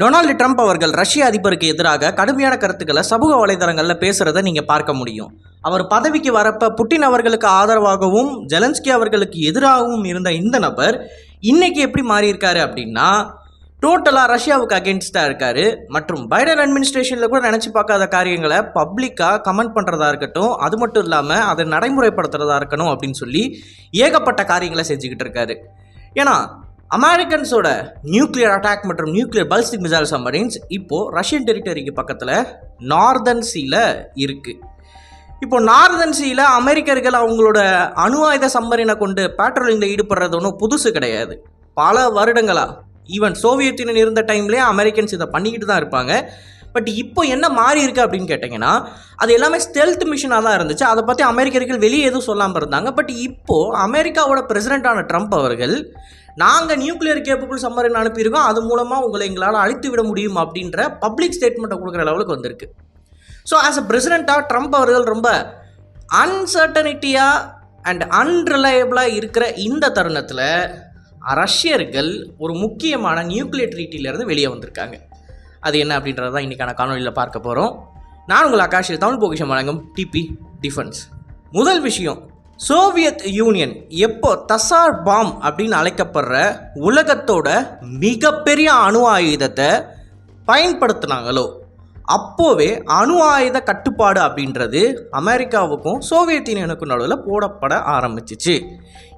Donald Trump அவர்கள் ரஷ்ய அதிபருக்கு எதிராக கடுமையான கருத்துக்களை சமூக வலைதளங்களில் பேசுகிறத நீங்கள் பார்க்க முடியும். அவர் பதவிக்கு வரப்ப புட்டின் அவர்களுக்கு ஆதரவாகவும் ஜெலன்ஸ்கி அவர்களுக்கு எதிராகவும் இருந்த இந்த நபர் இன்னைக்கு எப்படி மாறியிருக்காரு அப்படின்னா டோட்டலாக ரஷ்யாவுக்கு அகேன்ஸ்டாக இருக்காரு. மற்றும் பைடன் அட்மினிஸ்ட்ரேஷனில் கூட நினச்சி பார்க்காத காரியங்களை பப்ளிக்காக கமெண்ட் பண்ணுறதா இருக்கட்டும் அது மட்டும் இல்லாமல் அதை நடைமுறைப்படுத்துறதா இருக்கணும் அப்படின்னு சொல்லி ஏகப்பட்ட காரியங்களை செஞ்சுக்கிட்டு இருக்காரு. ஏன்னா அமெரிக்கன்ஸோட நியூக்ளியர் அட்டாக் மற்றும் நியூக்ளியர் பல்ஸ்டிக் மிசைல் சம்மரின்ஸ் இப்போது ரஷ்யன் டெரிட்டரிக்கு பக்கத்தில் நார்தன் சீல இருக்குது இப்போ நார்தன் சீல அமெரிக்கர்கள் அவங்களோட அணு ஆயுத சம்மரினை கொண்டு பேட்ரோலிங்கில் ஈடுபடுறது ஒன்றும் புதுசு கிடையாது. பல வருடங்களாக ஈவன் சோவியத் யூனியன் இருந்த டைம்லேயே அமெரிக்கன்ஸ் இதை பண்ணிக்கிட்டு தான் இருப்பாங்க. பட் இப்போ என்ன மாறி இருக்கு அப்படின்னு கேட்டிங்கன்னா அது எல்லாமே ஸ்டெல்த் மிஷினாக தான் இருந்துச்சு. அதை பற்றி அமெரிக்கர்கள் வெளியே எதுவும் சொல்லாமல் இருந்தாங்க. பட் இப்போது அமெரிக்காவோட பிரசிடென்டான ட்ரம்ப் அவர்கள் நாங்கள் நியூக்ளியர் கேப்பபிள் சம்மரின் அனுப்பியிருக்கோம். அது மூலமாக உங்களை எங்களால் அழித்து விட முடியும் அப்படின்ற பப்ளிக் ஸ்டேட்மெண்ட்டை கொடுக்குற லெவலுக்கு வந்திருக்கு. ஸோ ஆஸ் அ பிரசிடெண்ட்டாக ட்ரம்ப் அவர்கள் ரொம்ப அன்சர்டனிட்டியாக அண்ட் அன்ரிலையபிளாக இருக்கிற இந்த தருணத்தில் ரஷ்யர்கள் ஒரு முக்கியமான நியூக்ளியர் ட்ரீட்டிலேருந்து வெளியே வந்திருக்காங்க. அது என்ன அப்படின்றது தான் இன்றைக்கான காணொலியில் பார்க்க போகிறோம் நான் உங்கள் ஆகாஷ் தமிழ் பொக்கிஷம் வழங்கும் டிபி டிஃபென்ஸ் முதல் விஷயம் சோவியத் யூனியன் எப்போ தசார் பாம் அப்படின்னு அழைக்கப்படுற உலகத்தோட மிகப்பெரிய அணு ஆயுதத்தை பயன்படுத்தினாங்களோ அப்போவே அணு ஆயுத கட்டுப்பாடு அப்படின்றது அமெரிக்காவுக்கும் சோவியத் யூனியனுக்கும் நடுவில் போடப்பட ஆரம்பிச்சிச்சு.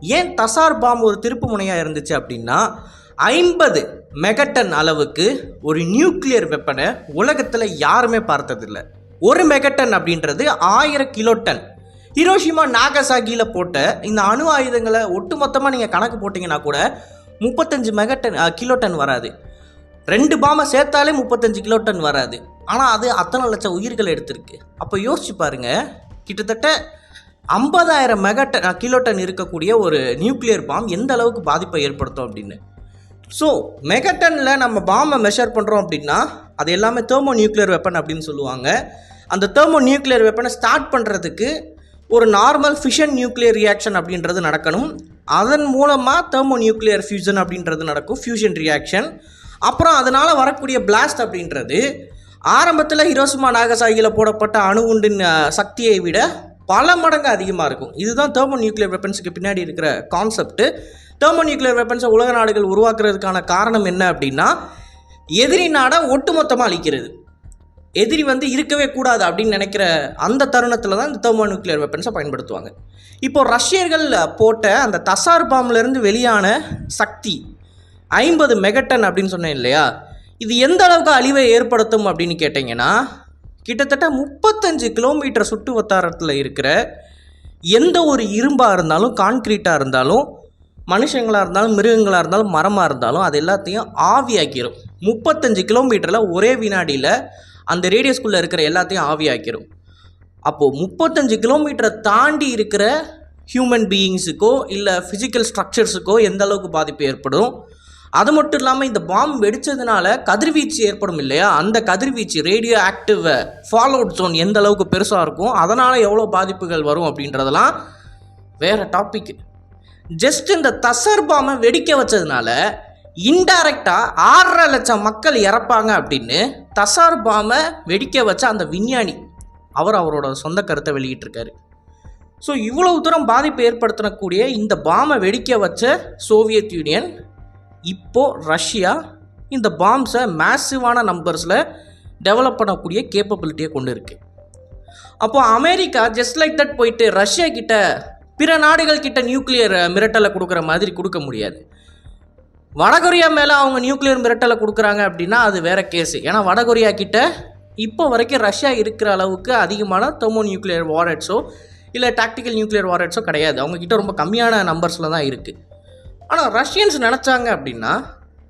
ஏன் தசார் பாம் ஒரு திருப்பு முனையாக இருந்துச்சு அப்படின்னா ஐம்பது மெகட்டன் அளவுக்கு ஒரு நியூக்ளியர் வெப்பனை உலகத்தில் யாருமே பார்த்ததில்ல. ஒரு மெகட்டன் அப்படின்றது ஆயிரம் டன் ஹிரோஷிமா நாகசாகியில் போட்ட இந்த அணு ஆயுதங்களை ஒட்டுமொத்தமாக நீங்கள் கணக்கு போட்டிங்கன்னா கூட முப்பத்தஞ்சு மெகட்டன் கிலோ டன் வராது. ரெண்டு பாமை சேர்த்தாலே முப்பத்தஞ்சு கிலோ டன் வராது. ஆனால் அது அத்தனை லட்சம் உயிர்கள் எடுத்திருக்கு. அப்போ யோசிச்சு பாருங்க. கிட்டத்தட்ட ஐம்பதாயிரம் மெகட்டன் கிலோ டன் இருக்கக்கூடிய ஒரு நியூக்ளியர் பாம் எந்த அளவுக்கு பாதிப்பை ஏற்படுத்தும் அப்படின்னு. ஸோ மெகட்டனில் நம்ம பாம்பை மெஷர் பண்ணுறோம் அப்படின்னா அது எல்லாமே தேர்மோ நியூக்ளியர் வெப்பன் அப்படின்னு சொல்லுவாங்க. அந்த தேர்மோ நியூக்ளியர் வெப்பனை ஸ்டார்ட் பண்ணுறதுக்கு ஒரு நார்மல் ஃபிஷன் நியூக்ளியர் ரியாக்ஷன் அப்படின்றது நடக்கணும். அதன் மூலமாக தெர்மோ நியூக்ளியர் ஃபியூஷன் அப்படின்றது நடக்கும் ஃபியூஷன் ரியாக்ஷன் அப்புறம் அதனால் வரக்கூடிய பிளாஸ்ட் அப்படின்றது ஆரம்பத்தில் ஹிரோசிமா நாகசாகியில் போடப்பட்ட அணுகுண்டின் உண்டின் சக்தியை விட பல மடங்கு அதிகமாக இருக்கும். இதுதான் தேர்மோ நியூக்ளியர் வெப்பன்ஸுக்கு பின்னாடி இருக்கிற கான்செப்ட் தேர்மோ நியூக்ளியர் வெப்பன்ஸை உலக நாடுகள் உருவாக்குறதுக்கான காரணம் என்ன அப்படின்னா எதிரி நாடை ஒட்டுமொத்தமாக அழிக்கிறது. எதிரி வந்து இருக்கவே கூடாது அப்படின்னு நினைக்கிற அந்த தருணத்தில் தான் இந்த தெர்மோ நியூக்ளியர் வெப்பன்ஸை பயன்படுத்துவாங்க. இப்போ ரஷ்யர்கள் போட்ட அந்த தசார் பாம்லேருந்து வெளியான சக்தி ஐம்பது மெகட்டன் அப்படின்னு சொன்னேன் இல்லையா? இது எந்த அளவுக்கு அழிவை ஏற்படுத்தும் அப்படின்னு கேட்டிங்கன்னா கிட்டத்தட்ட முப்பத்தஞ்சு கிலோமீட்டர் சுற்று வட்டாரத்தில் இருக்கிற எந்த ஒரு இரும்பாக இருந்தாலும் கான்க்ரீட்டாக இருந்தாலும் மனுஷங்களாக இருந்தாலும் மிருகங்களாக இருந்தாலும் மரமாக இருந்தாலும் அது எல்லாத்தையும் ஆவியாக்கிடும் முப்பத்தஞ்சு கிலோமீட்டரில் ஒரே வினாடியில் அந்த ரேடியஸ்குள்ளே இருக்கிற எல்லாத்தையும் ஆவியாக்கிடும் அப்போது முப்பத்தஞ்சு கிலோமீட்டரை தாண்டி இருக்கிற ஹியூமன் பீயிங்ஸுக்கோ இல்லை ஃபிசிக்கல் ஸ்ட்ரக்சர்ஸுக்கோ எந்த அளவுக்கு பாதிப்பு ஏற்படும்? அது மட்டும் இல்லாமல் இந்த பாம் வெடித்ததுனால கதிர்வீச்சு ஏற்படும் இல்லையா? அந்த கதிர்வீச்சு ரேடியோ ஆக்டிவ் ஃபாலோட் ஜோன் எந்த அளவுக்கு பெருசாக இருக்கும்? அதனால் எவ்வளோ பாதிப்புகள் வரும் அப்படின்றதெல்லாம் வேறு டாபிக் ஜஸ்ட் இந்த தசர் பாம்பை வெடிக்க வச்சதுனால இன்டைரக்டாக ஆறரை லட்சம் மக்கள் இறப்பாங்க அப்படின்னு தசார் பாமை வெடிக்க வச்ச அந்த விஞ்ஞானி அவர் அவரோட சொந்த கருத்தை வெளியிட்டிருக்காரு. ஸோ இவ்வளவு தூரம் பாதிப்பு ஏற்படுத்தக்கூடிய இந்த பாமை வெடிக்க வச்ச சோவியத் யூனியன் இப்போ ரஷ்யா இந்த பாம்ஸை மேசிவான நம்பர்ஸில் டெவலப் பண்ணக்கூடிய கேப்பபிலிட்டியை கொண்டு இருக்கு. அப்போ அமெரிக்கா ஜஸ்ட் லைக் தட் போயிட்டு ரஷ்யா கிட்ட பிற நாடுகள் கிட்ட நியூக்ளியர் மிரட்டலை கொடுக்குற மாதிரி கொடுக்க முடியாது. வடகொரியா மேலே அவங்க நியூக்ளியர் மிரட்டலை கொடுக்குறாங்க அப்படின்னா அது வேற கேஸ் ஏன்னா வடகொரியா கிட்ட இப்போ வரைக்கும் ரஷ்யா இருக்கிற அளவுக்கு அதிகமான தெர்மோ நியூக்ளியர் வாரட்ஸோ இல்லை டாக்டிக்கல் நியூக்ளியர் வாரட்ஸோ கிடையாது. அவங்க கிட்ட ரொம்ப கம்மியான நம்பர்ஸில் தான் இருக்குது ஆனால் ரஷ்யன்ஸ் நினச்சாங்க அப்படின்னா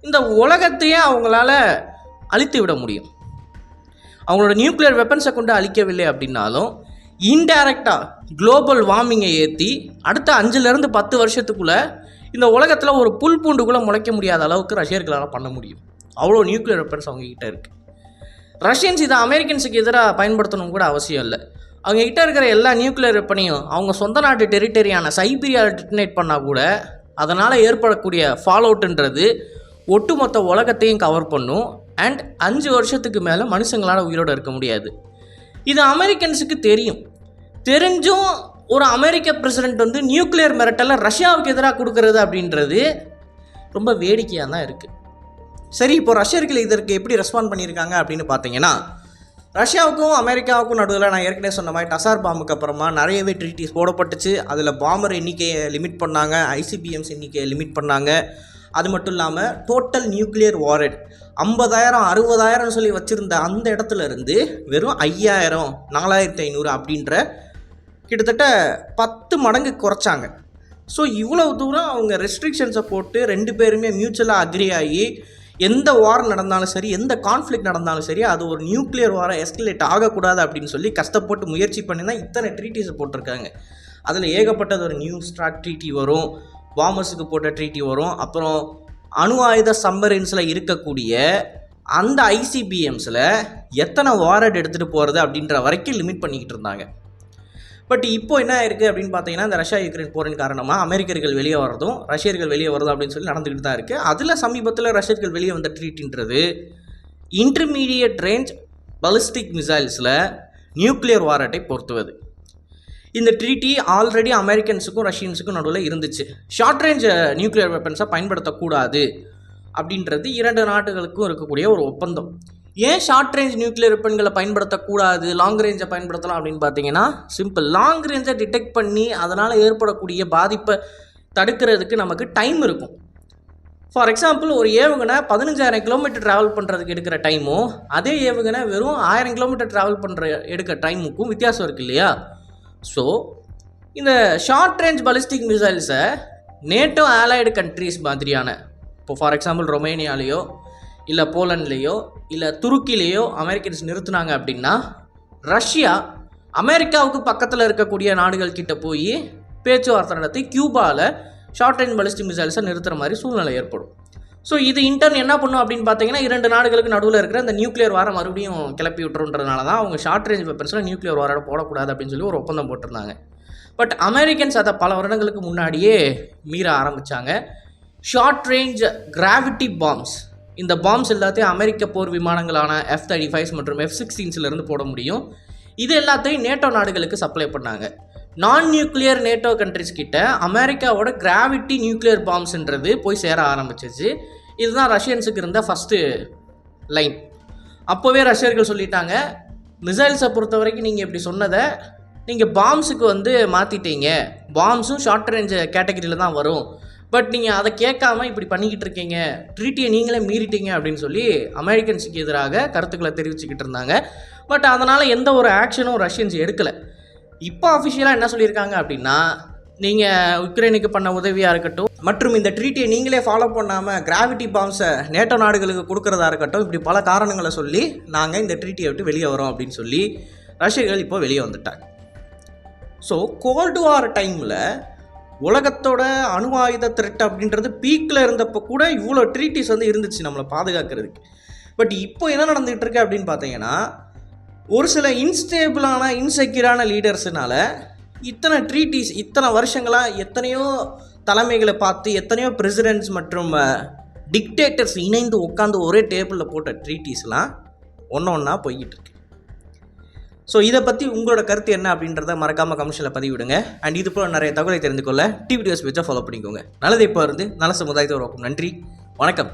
இந்த உலகத்தையே அவங்களால அழித்து விட முடியும். அவங்களோட நியூக்ளியர் வெப்பன்ஸை கொண்டு அழிக்கவில்லை அப்படின்னாலும் இன்டைரக்டாக குளோபல் வார்மிங்கை ஏற்றி அடுத்த அஞ்சுலேருந்து பத்து வருஷத்துக்குள்ளே இந்த உலகத்தில் ஒரு புல் பூண்டுக்குள்ளே முளைக்க முடியாத அளவுக்கு ரஷ்யர்களால் பண்ண முடியும். அவ்வளோ நியூக்ளியர் வெப்பன்ஸ் அவங்கக்கிட்ட இருக்குது ரஷ்யன்ஸ் இதை அமெரிக்கன்ஸுக்கு எதிராக பயன்படுத்தணும் கூட அவசியம் இல்லை. அவங்க கிட்ட இருக்கிற எல்லா நியூக்ளியர் வெப்பனையும் அவங்க சொந்த நாட்டு டெரிட்டரியான சைபீரியாவில் டிட்டினேட் பண்ணால் கூட அதனால் ஏற்படக்கூடிய ஃபால் அவுட்டுன்றது ஒட்டுமொத்த உலகத்தையும் கவர் பண்ணும். அண்ட் அஞ்சு வருஷத்துக்கு மேலே மனுஷங்களால் உயிரோடு இருக்க முடியாது. இது அமெரிக்கன்ஸுக்கு தெரியும். தெரிஞ்சும் ஒரு அமெரிக்க பிரசிடென்ட் வந்து நியூக்ளியர் மிரட்டலை ரஷ்யாவுக்கு எதிராக கொடுக்கறது அப்படின்றது ரொம்ப வேடிக்கையாக தான் இருக்குது சரி இப்போ ரஷ்யர்கள் இதற்கு எப்படி ரெஸ்பாண்ட் பண்ணியிருக்காங்க அப்படின்னு பார்த்தீங்கன்னா ரஷ்யாவுக்கும் அமெரிக்காவுக்கும் நடுவில் நான் ஏற்கனவே சொன்ன மாதிரி டசார் பாம்புக்கு அப்புறமா நிறையவே ட்ரீட்டிஸ் போடப்பட்டுச்சு. அதில் பாம்பர் எண்ணிக்கையை லிமிட் பண்ணாங்க ஐசிபிஎம்ஸ் எண்ணிக்கையை லிமிட் பண்ணாங்க. அது மட்டும் இல்லாமல் டோட்டல் நியூக்ளியர் வாரட் ஐம்பதாயிரம் அறுபதாயிரம் சொல்லி வச்சுருந்த அந்த இடத்துல இருந்து வெறும் ஐயாயிரம் நாலாயிரத்தி ஐநூறு அப்படின்ற கிட்டத்தட்ட பத்து மடங்கு குறைச்சாங்க. ஸோ இவ்வளவு தூரம் அவங்க ரெஸ்ட்ரிக்ஷன்ஸை போட்டு ரெண்டு பேருமே மியூச்சுவலாக அக்ரி ஆகி எந்த வார் நடந்தாலும் சரி எந்த கான்ஃப்ளிக் நடந்தாலும் சரி அது ஒரு நியூக்ளியர் வாரம் எஸ்கலேட் ஆகக்கூடாது அப்படின்னு சொல்லி கஷ்டப்பட்டு முயற்சி பண்ணி தான் இத்தனை ட்ரீட்டிஸை போட்டிருக்காங்க. அதில் ஏகப்பட்டது ஒரு நியூ ஸ்டார்ட் ட்ரீட்டி வரும் பாமர்ஸுக்கு போட்ட ட்ரீட்டி வரும் அப்புறம் அணு ஆயுத சம்மரின்ஸில் இருக்கக்கூடிய அந்த ஐசிபிஎம்ஸில் எத்தனை வாரட் எடுத்துகிட்டு போகிறது அப்படின்ற வரைக்கும் லிமிட் பண்ணிக்கிட்டு இருந்தாங்க. பட் இப்போ என்ன ஆயிருக்கு அப்படின்னு பார்த்தீங்கன்னா இந்த ரஷ்யா யுக்ரைன் போரின் காரணமாக அமெரிக்கர்கள் வெளியே வரதும் ரஷ்யர்கள் வெளியே வரதும் அப்படின்னு சொல்லி நடந்துக்கிட்டு தான் இருக்குது அதில் சமீபத்தில் ரஷ்யர்கள் வெளியே வந்த ட்ரீட்ன்றது இன்டர்மீடியட் ரேஞ்ச் பலிஸ்டிக் மிசைல்ஸில் நியூக்ளியர் வாரட்டை பொருத்துவது. இந்த ட்ரீட்டி ஆல்ரெடி அமெரிக்கன்ஸுக்கும் ரஷ்யன்ஸுக்கும் நடுவில் இருந்துச்சு. ஷார்ட் ரேஞ்ச் நியூக்ளியர் வெப்பன்ஸை பயன்படுத்தக்கூடாது அப்படின்றது இரண்டு நாடுகளுக்கும் இருக்கக்கூடிய ஒரு ஒப்பந்தம். ஏன் ஷார்ட் ரேஞ்ச் நியூக்ளியர் வெப்பன்களை பயன்படுத்தக்கூடாது? லாங் ரேஞ்சை பயன்படுத்தலாம் அப்படின்னு பார்த்தீங்கன்னா சிம்பிள் லாங் ரேஞ்சை டிடெக்ட் பண்ணி அதனால் ஏற்படக்கூடிய பாதிப்பை தடுக்கிறதுக்கு நமக்கு டைம் இருக்கும். ஃபார் எக்ஸாம்பிள் ஒரு ஏவுகணை பதினஞ்சாயிரம் கிலோமீட்டர் ட்ராவல் பண்ணுறதுக்கு எடுக்கிற டைமும் அதே ஏவுகணை வெறும் ஆயிரம் கிலோமீட்டர் ட்ராவல் பண்ணுற எடுக்கிற டைமுக்கும் வித்தியாசம் இருக்கு இல்லையா? ஸோ இந்த ஷார்ட் ரேஞ்ச் பலிஸ்டிக் மிசைல்ஸை நேட்டோ ஆலைடு கண்ட்ரீஸ் மாதிரியான இப்போ ஃபார் எக்ஸாம்பிள் ரொமேனியாலேயோ இல்லை போலண்ட்லேயோ இல்லை துருக்கிலேயோ அமெரிக்கன்ஸ் நிறுத்தினாங்க அப்படின்னா ரஷ்யா அமெரிக்காவுக்கு பக்கத்தில் இருக்கக்கூடிய நாடுகள் கிட்ட போய் பேச்சுவார்த்தை நடத்தி கியூபாவில் ஷார்ட் ரேஞ்ச் பலிஸ்டிக் மிசைல்ஸை நிறுத்துற மாதிரி சூழ்நிலை ஏற்படும். ஸோ இது இன்டர்ன் என்ன பண்ணும் அப்படின்னு பார்த்தீங்கன்னா இரண்டு நாடுகளுக்கு நடுவில் இருக்கிற இந்த நியூக்ளியர் வாரம் மறுபடியும் கிளப்பி விட்டுருன்றதுனால தான் அவங்க ஷார்ட் ரேஞ்ச் வெப்பன்ஸில் நியூக்ளியர் வாரோட போடக்கூடாது அப்படின்னு சொல்லி ஒரு ஒப்பந்தம் போட்டிருந்தாங்க. பட் அமெரிக்கன்ஸ் அதை பல வருடங்களுக்கு முன்னாடியே மீற ஆரம்பித்தாங்க ஷார்ட் ரேஞ்ச் கிராவிட்டி பாம்ஸ் இந்த பாம்ஸ் எல்லாத்தையும் அமெரிக்க போர் விமானங்களான எஃப் தேர்ட்டி ஃபைவ்ஸ் மற்றும் எஃப் சிக்ஸ்டீன்ஸ்லேருந்து போட முடியும். இது எல்லாத்தையும் நேட்டோ நாடுகளுக்கு சப்ளை பண்ணாங்க. நான் நியூக்ளியர் நேட்டோ கண்ட்ரிஸ் கிட்ட அமெரிக்காவோட கிராவிட்டி நியூக்ளியர் பாம்ஸ்ன்றது போய் சேர ஆரம்பிச்சிச்சு. இதுதான் ரஷ்யன்ஸுக்கு இருந்த ஃபஸ்ட்டு லைன் அப்போவே ரஷ்யர்கள் சொல்லிட்டாங்க மிசைல்ஸை பொறுத்த வரைக்கும் நீங்கள் இப்படி சொன்னதை நீங்கள் பாம்ஸுக்கு வந்து மாற்றிட்டீங்க பாம்ஸும் ஷார்ட் ரேஞ்ச் கேட்டகரியில் தான் வரும். பட் நீங்கள் அதை கேட்காம இப்படி பண்ணிக்கிட்டு இருக்கீங்க. ட்ரீட்டியை நீங்களே மீறிட்டீங்க அப்படின்னு சொல்லி அமெரிக்கன்ஸுக்கு எதிராக கருத்துக்களை தெரிவிச்சுக்கிட்டு இருந்தாங்க. பட் அதனால் எந்த ஒரு ஆக்ஷனும் ரஷ்யன்ஸ் எடுக்கலை. இப்போ அஃபிஷியலாக என்ன சொல்லியிருக்காங்க அப்படின்னா நீங்கள் உக்ரைனுக்கு பண்ண உதவியாக இருக்கட்டும் மற்றும் இந்த ட்ரீட்டியை நீங்களே ஃபாலோ பண்ணாமல் கிராவிட்டி பாம்ஸை நேட்டோ நாடுகளுக்கு கொடுக்குறதா இருக்கட்டும் இப்படி பல காரணங்களை சொல்லி நாங்கள் இந்த ட்ரீட்டியை விட்டு வெளியே வரோம் அப்படின்னு சொல்லி ரஷ்யர்கள் இப்போ வெளியே வந்துட்டாங்க. ஸோ கோல்டு வார் டைமில் உலகத்தோட அணு ஆயுத த்ரெட் அப்படின்றது பீக்கில் இருந்தப்போ கூட இவ்வளோ ட்ரீட்டிஸ் வந்து இருந்துச்சு நம்மளை பாதுகாக்கிறதுக்கு. பட் இப்போ என்ன நடந்துகிட்டு இருக்கு அப்படின்னு பார்த்தீங்கன்னா ஒரு சில இன்ஸ்டேபிளான இன்செக்யூரான லீடர்ஸுனால இத்தனை ட்ரீட்டிஸ் இத்தனை வருஷங்களாக எத்தனையோ தலைமைகளை பார்த்து எத்தனையோ பிரசிடென்ட்ஸ் மற்றும் டிக்டேட்டர்ஸ் இணைந்து உட்காந்து ஒரே டேபிளில் போட்ட ட்ரீட்டிஸ்லாம் ஒன்று ஒன்றா போய்கிட்டு இருக்கு. ஸோ இதை பற்றி உங்களோட கருத்து என்ன அப்படின்றத மறக்காமல் கமிஷனில் பதிவிடுங்க. அண்ட் இது போல் நிறைய தகவலை தெரிந்து கொள்ள டிவி நியூஸ் வச்சா ஃபாலோ பண்ணிக்கோங்க. நல்லதை இப்போ இருந்து நல்ல சமுதாயத்தை உருவாக்கும் நன்றி. வணக்கம்.